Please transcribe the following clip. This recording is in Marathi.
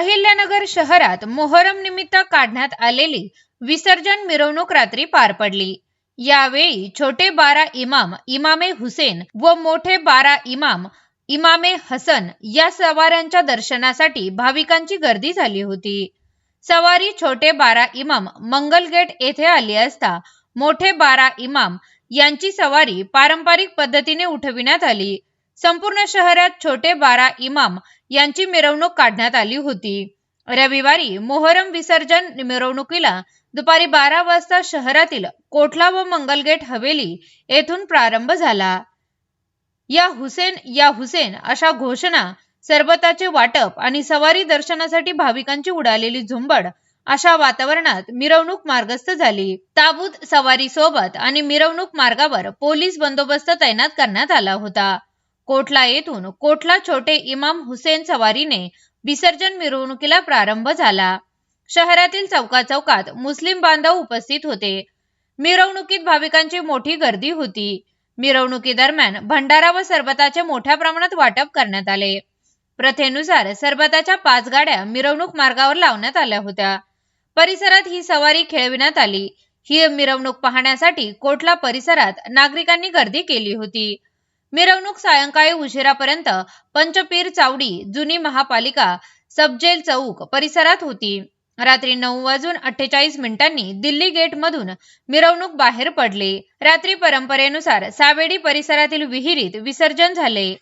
अहिल्यानगर शहरात मोहरम निमित्त काढण्यात आलेली विसर्जन मिरवणूक रात्री पार पडली. यावेळी छोटे बारा इमाम इमामे हुसेन व मोठे बारा इमाम इमामे हसन या सवाऱ्यांच्या दर्शनासाठी भाविकांची गर्दी झाली होती. सवारी छोटे बारा इमाम मंगलगेट येथे आली असता मोठे बारा इमाम यांची सवारी पारंपरिक पद्धतीने उठविण्यात आली. संपूर्ण शहरात छोटे बारा इमाम यांची मिरवणूक काढण्यात आली होती. रविवारी मोहरम विसर्जन मिरवणुकीला दुपारी बारा वाजता शहरातील कोठला व मंगलगेट हवेली येथून प्रारंभ झाला. या हुसेन या हुसेन अशा घोषणा सरबताचे वाटप आणि सवारी दर्शनासाठी भाविकांची उडालेली झुंबड अशा वातावरणात मिरवणूक मार्गस्थ झाली. ताबूत सवारी सोबत आणि मिरवणूक मार्गावर पोलीस बंदोबस्त तैनात करण्यात आला होता. कोटला येथून कोटला छोटे इमाम हुसेन सवारीने विसर्जन मिरवणुकीला प्रारंभ झाला. शहरातील चौका चौकात मुस्लिम बांधव उपस्थित होते. मिरवणुकीत भाविकांची मोठी गर्दी होती. मिरवणुकीदरम्यान भंडारा व सरबताचे मोठ्या प्रमाणात वाटप करण्यात आले. प्रथेनुसार सरबताच्या पाच गाड्या मिरवणूक मार्गावर लावण्यात आल्या होत्या. परिसरात ही सवारी खेळविण्यात आली. ही मिरवणूक पाहण्यासाठी कोटला परिसरात नागरिकांनी गर्दी केली होती. मिरवणूक सायंकाळी उशिरापर्यंत पंचपीर चावडी जुनी महापालिका सबजेल चौक परिसरात होती. रात्री नऊ वाजून अठ्ठेचाळीस मिनिटांनी दिल्ली गेट मधून मिरवणूक बाहेर पडली. रात्री परंपरेनुसार सावेडी परिसरातील विहिरीत विसर्जन झाले.